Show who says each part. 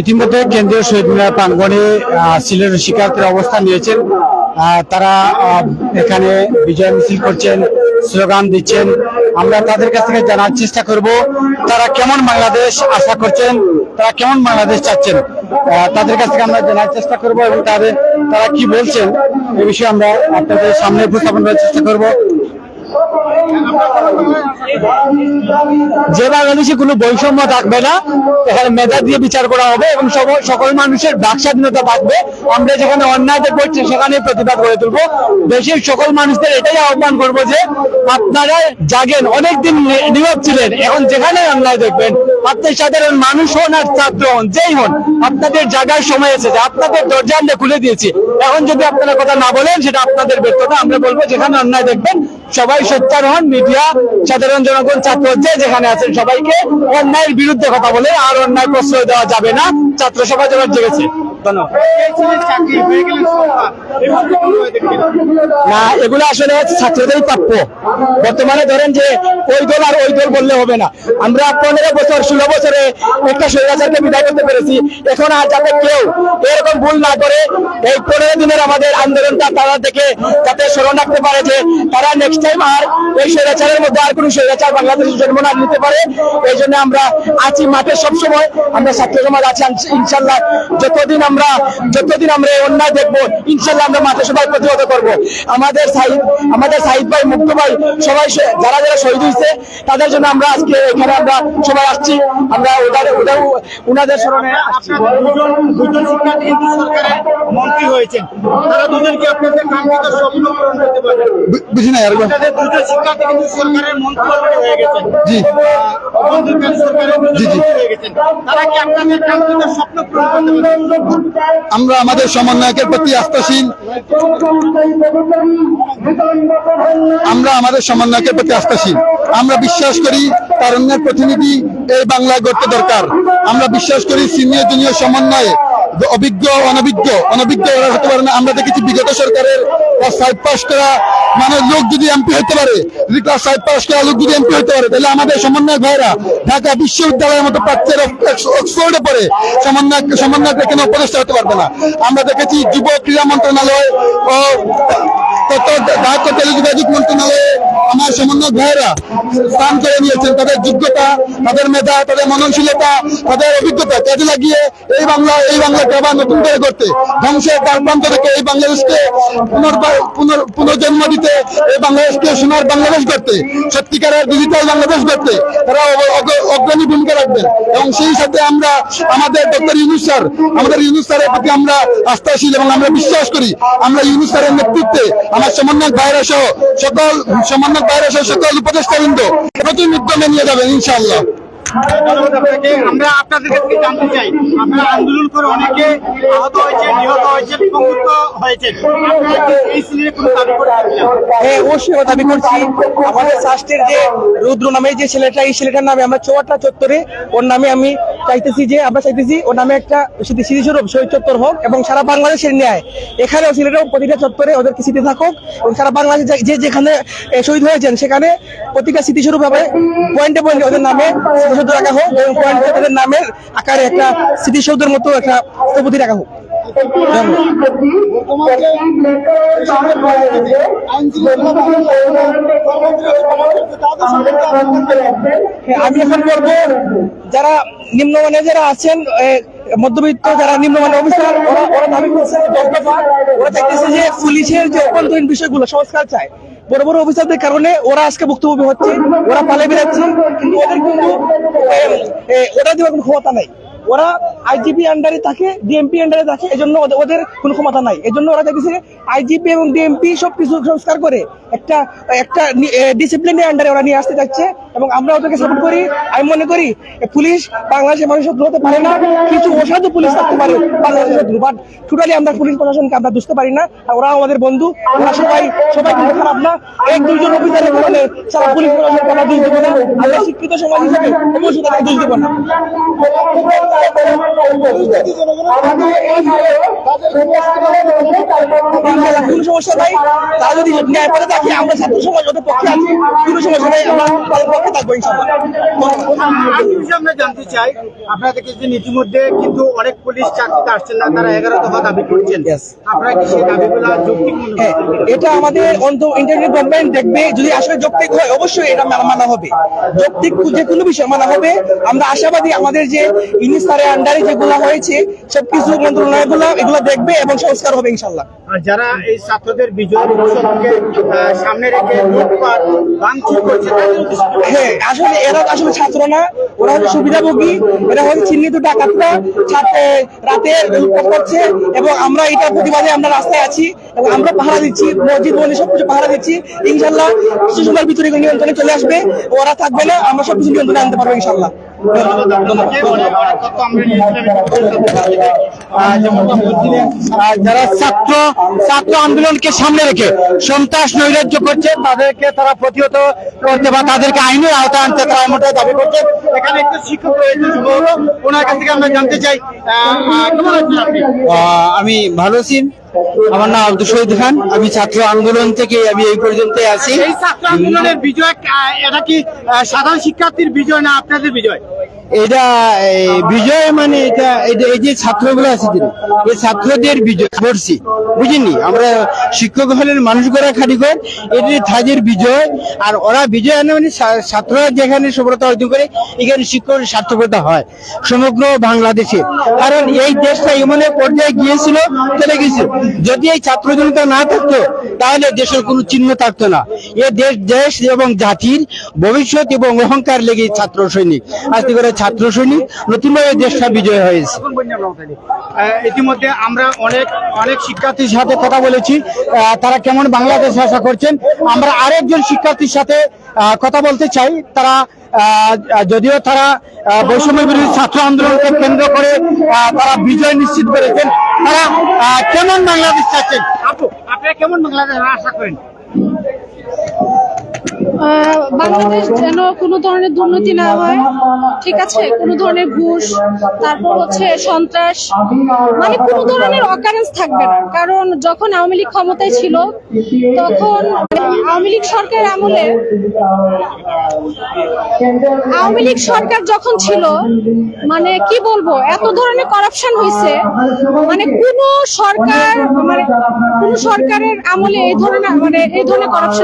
Speaker 1: ইতিমধ্যে কেন্দ্রীয় শহীদ মিনার প্রাঙ্গণে আহ, সিলেটের শিক্ষার্থীরা অবস্থান নিয়েছেন। তারা এখানে বিজয় মিছিল করছেন স্লোগান দিচ্ছেন। আমরা তাদের কাছ থেকে জানার চেষ্টা করব তারা কেমন বাংলাদেশ আশা করছেন তারা কেমন বাংলাদেশ চাচ্ছেন? তাদের কাছ থেকে আমরা জানার চেষ্টা করব এবং তাদের তারা কি বলছেন এ বিষয়ে আমরা আপনাদের সামনে উপস্থাপন করার চেষ্টা করব। যে বাংলাদেশে কোনো বৈষম্য থাকবে না। এখানে মেধা দিয়ে বিচার করা হবে এবং সকল মানুষের বাক স্বাধীনতা থাকবে। আমরা যেখানে অন্যায় দেখব সেখানে প্রতিবাদ করে তুলবো। দেশের সকল মানুষদের এটাই আহ্বান করব যে, আপনারা জাগেন। অনেকদিন নিয়োগ ছিলেন। এখন যেখানে অন্যায় দেখবেন আপনি সাধারণ মানুষ হন আর ছাত্র হন, যেই হন, আপনাদের জায়গার সময় এসেছে, আপনাদের দরজা আমরা খুলে দিয়েছি। এখন যদি আপনারা কথা না বলেন, সেটা আপনাদের ব্যর্থতা। আমরা বলব, যেখানে অন্যায় দেখবেন, সবাই সোচ্চার হন, মিডিয়া, সাধারণ জনগণ, ছাত্র যে যেখানে আছেন সবাইকে অন্যায়ের বিরুদ্ধে কথা বলে, আর অন্যায় প্রশ্রয় দেওয়া যাবে না। ছাত্র সমাজ এবার জেগেছে। ধন্যবাদ। না, এগুলো আসলে ছাত্রদের প্রাপ্য। বর্তমানে ধরেন যে ওই দল আর ওই দল বললে হবে না। আমরা পনেরো বছর, ষোলো বছরে একটা স্বৈরাচারকে বিদায় করতে পেরেছি। এখন আর যাতে কেউ এরকম ভুল না করে, এই পনেরো দিনের আমাদের আন্দোলনটা তারা দেখে যাতে স্মরণ রাখতে পারে যে তারা নেক্সট টাইম আর এই স্বৈরাচারের মধ্যে আর কোনো স্বৈরাচার বাংলাদেশে জন্ম না নিতে পারে। এই জন্য আমরা আছি মাঠে সবসময়। আমরা ছাত্র সমাজ আছি, ইনশাল্লাহ যতদিন আমরা যতদিন আমরা অন্যায় দেখব, ইনশাল্লাহ আমরা মাঠে সবাই প্রতিহত করব। আমাদের সাহিদ আমাদের সাহিদ ভাই মুক্ত ভাই সবাই যারা যারা শহীদ হয়েছে তাদের জন্য আমরা আজকে এখানে আমরা সবাই আসছি। আমরা ওদের উনাদের স্মরণে আসছি।
Speaker 2: দুজন শিক্ষার্থী কিন্তু সরকারের মন্ত্রী হয়েছেন। তারা দুজন কি আপনাদের কাঙ্ক্ষিত স্বপ্ন পূরণ করতে পারবেন
Speaker 3: বুঝি না আর
Speaker 2: দুজন শিক্ষার্থী কিন্তু সরকারের মন্ত্রী হয়ে গেছেন।
Speaker 3: জি। আমরা আমাদের সমন্বয়কের প্রতি আস্থাশীল। আমরা আমাদের সমন্বয়কের প্রতি আস্থাশীল। আমরা বিশ্বাস করি তারুণ্যের প্রতিনিধি এই বাংলায় গড়তে দরকার। আমরা বিশ্বাস করি সিনিয়র জুনিয়র সমন্বয়ে অভিজ্ঞ অনভিজ্ঞ অনভিজ্ঞ ওরা হতে পারে না। আমরা দেখেছি বিগত সরকারের সাইড পাস করা মানে লোক যদি এমপি হতে পারে, যদি ক্লাস ফাইভ পাস করা লোক যদি এমপি হতে পারে, তাহলে আমাদের সমন্বয় ভাইরা ঢাকা বিশ্ববিদ্যালয়ের মতো প্রাচ্যের অক্সফোর্ডে পড়ে সমন্বয় সমন্বয় কেন উপদেষ্টা হতে পারবে না। আমরা দেখেছি যুব ক্রীড়া মন্ত্রণালয় ও তথ্য ও টেলিযোগাযোগ মন্ত্রণালয়ে আমার সমন্বয় ভাইয়েরা স্থান করে নিয়েছেন। তাদের যোগ্যতা, তাদের মেধা, তাদের মননশীলতা, তাদের অভিজ্ঞতা কাজে লাগিয়ে এই বাংলা, এই বাংলাকে আবার নতুন করে করতে ধ্বংসের দ্বার প্রান্ত থেকে এই বাংলাদেশকে পুনর্জন্ম দিতে, এই বাংলাদেশকে সোনার বাংলাদেশ করতে সত্যিকারের ডিজিটাল বাংলাদেশ করতে তারা অগ- অগ- অগ্রণী ভূমিকা রাখবেন। এবং সেই সাথে আমরা, আমাদের ডক্টর ইউনুস স্যার, আমাদের ইউনুস স্যারের প্রতি আমরা আস্থাশীল এবং আমরা বিশ্বাস করি। আমরা ইউনুস স্যারের নেতৃত্বে আমার সমন্বয় ভাইরা সহ সকল সমন্বয় সহ সকল উপদেষ্টাবৃন্দ নতুন উদ্যমে নিয়ে যাবেন ইনশাআল্লাহ।
Speaker 2: আমরা আপনাদের কাছে জানতে চাই। আপনারা আন্দোলন করে অনেকে আহত হয়েছেন, নিহত?
Speaker 4: হ্যাঁ আমরা চৌয়াট্টা চত্বরে ওর নামে আমি চাইতেছি যে, আমরা চাইতেছি ওর নামে একটা স্মৃতিস্বরূপ শহীদ এবং সারা বাংলাদেশের সিলেটেও প্রতিটা চত্বরে ওদেরকে স্মৃতি থাকুক এবং সারা যে যেখানে শহীদ হয়েছেন, সেখানে প্রতিটা স্মৃতিস্বরূপ হবে পয়েন্টে পয়েন্টে ওদের নামে রাখা হোক এবং পয়েন্টে নামের আকারে একটা স্মৃতিসৌধের মতো একটা স্থপতি রাখা হোক। আমি এখন বলব, যারা নিম্নমানের যারা আছেন মধ্যবিত্ত যারা নিম্নমানের অফিসার, ওরা দাবি করছে ওরা যে পুলিশের যে অভ্যন্তরীণ বিষয়গুলো সংস্কার চায় বড় বড় অফিসারদের কারণে ওরা আজকে ভুক্তভোগী হচ্ছে, ওরা পালে বেড়াচ্ছে। কিন্তু ওদের কিন্তু ওটা দিয়ে কোনো ক্ষমতা নাই। ওরা আইজিপি আন্ডারে থাকে ডিএমপি আন্ডারে থাকে, এজন্য ওদের- কোনো ক্ষমতা নাই। এজন্য ওরা চাইতেছে আইজিপি এবং ডিএমপি সব কিছু সংস্কার করে একটা একটা ডিসিপ্লিনের আন্ডারে ওরা নিয়ে আসতে চাচ্ছে এবং আমরা ওদেরকে সাপোর্ট করি। আমি মনে করি পুলিশ বাংলাদেশের মানুষ শত্রু হতে পারে না, কিছু অসাধু পুলিশ থাকতে পারে বাংলাদেশের শত্রু বাট টোটালি আমরা পুলিশ প্রশাসনকে আমরা বুঝতে পারি না, আর ওরা আমাদের বন্ধু, ওরা সবাই সবাই কিন্তু খারাপ না। এক দুইজন অফিসারের কারণে সারা পুলিশ প্রশাসনকে আমরা দোষ দেবো না, আমরা শিক্ষিত সমাজ হিসেবে অবশ্যই তাদের দোষ দেবো না।
Speaker 2: ইতিমধ্যে কিন্তু অনেক পুলিশ চাকরিতে আসছেন না তারা এগারো দফা দাবি?
Speaker 4: এটা আমাদের অন্ত ইন্টারনেট গভর্নমেন্ট দেখবে, যদি আসলে যৌক্তিক হয়, অবশ্যই এটা মানা- হবে যৌক্তিক যে কোনো বিষয় মানা হবে আমরা আশাবাদী আমাদের যে আন্ডারে যেগুলো হয়েছে সবকিছু মন্ত্রণালয়গুলো এগুলো দেখবে এবং সংস্কার হবে ইনশাল্লাহ
Speaker 2: আর যারা এই ছাত্রদের বিজয় উৎসবকে সামনে রেখে লুটপাট ভাঙচুর করছে?
Speaker 4: হ্যাঁ আসলে এরা আসলে ছাত্র না ওরা হচ্ছে সুবিধাভোগী এরা হচ্ছে চিহ্নিত ডাকাতরা ছাত্র রাতে লুটপাট করছে এবং আমরা এটা প্রতিবাদে আমরা রাস্তায় আছি এবং আমরা পাহারা দিচ্ছি মসজিদ মন্দির সবকিছু পাহারা দিচ্ছি ইনশাল্লাহ কিছু সময়ের ভিতরে নিয়ন্ত্রণে চলে আসবে ওরা থাকবে না আমরা সবকিছু নিয়ন্ত্রণে আনতে পারব ইনশাল্লাহ
Speaker 2: যারা ছাত্র ছাত্র আন্দোলনকে সামনে রেখে সন্ত্রাস নৈরাজ্য করছে, তাদেরকে তারা প্রতিহত করতে বা তাদেরকে আইনের আওতায় আনতে তারা এমনটাই দাবি করছে। এখানে একটু শিক্ষক ওনার কাছ থেকে আমরা জানতে চাই
Speaker 5: আমি ভালো আছি। আমার নাম আব্দুল শহীদ খান। আমি ছাত্র আন্দোলন থেকে আমি এই পর্যন্ত আছি।
Speaker 2: এই ছাত্র আন্দোলনের বিজয় এটা কি সাধারণ শিক্ষার্থীর বিজয় না আপনাদের বিজয়?
Speaker 5: এটা বিজয় মানে এটা এই যে ছাত্রগুলো আছে যে, এই ছাত্রদের বিজয় করছি বুঝিনি? আমরা শিক্ষক হলেন মানুষ করা খাটি করে এটি তাদের বিজয় আর ওরা বিজয় আনে মানে ছাত্ররা যেখানে সফলতা অর্জন করে এখানে শিক্ষকের সার্থকতা হয় সমগ্র বাংলাদেশে। কারণ এই দেশটা এমন পর্যায়ে গিয়েছিল চলে গেছে যদি এই ছাত্র জনতা না থাকতো, তাহলে দেশের কোনো চিহ্ন থাকতো না। এ দেশ দেশ এবং জাতির ভবিষ্যৎ এবং অহংকার লেগে ছাত্র সৈনিক। আজকে করে ছাত্র সৈনিক, নতুনভাবে দেশটা বিজয় হয়েছে।
Speaker 2: ইতিমধ্যে আমরা অনেক অনেক শিক্ষার্থীর সাথে কথা বলেছি। তারা কেমন বাংলাদেশ আশা করছেন? আমরা আরেকজন শিক্ষার্থীর সাথে কথা বলতে চাই। তারা যদিও তারা বৈষম্য বিরোধী ছাত্র আন্দোলনকে কেন্দ্র করে তারা বিজয় নিশ্চিত করেছেন। আহ, কেমন বাংলাদেশ চাচ্ছেন? আপু আপনারা কেমন বাংলাদেশ আশা করেন?
Speaker 6: বাংলাদেশ যেন কোনো ধরনের দুর্নীতি না হয়, ঠিক আছে? কোনো ধরনের ঘুষ, তারপর হচ্ছে সন্ত্রাস মানে কোনো ধরনের অকারেন্স থাকবে না। কারণ যখন আওয়ামী লীগ ক্ষমতায় ছিল, তখন আওয়ামী লীগ সরকার আমলে আওয়ামী লীগ সরকার যখন ছিল মানে কি বলব, এত ধরনের করাপশন হয়েছে মানে কোন সরকার মানে কোন সরকারের আমলে এই ধরনের মানে এই ধরনের করাপশন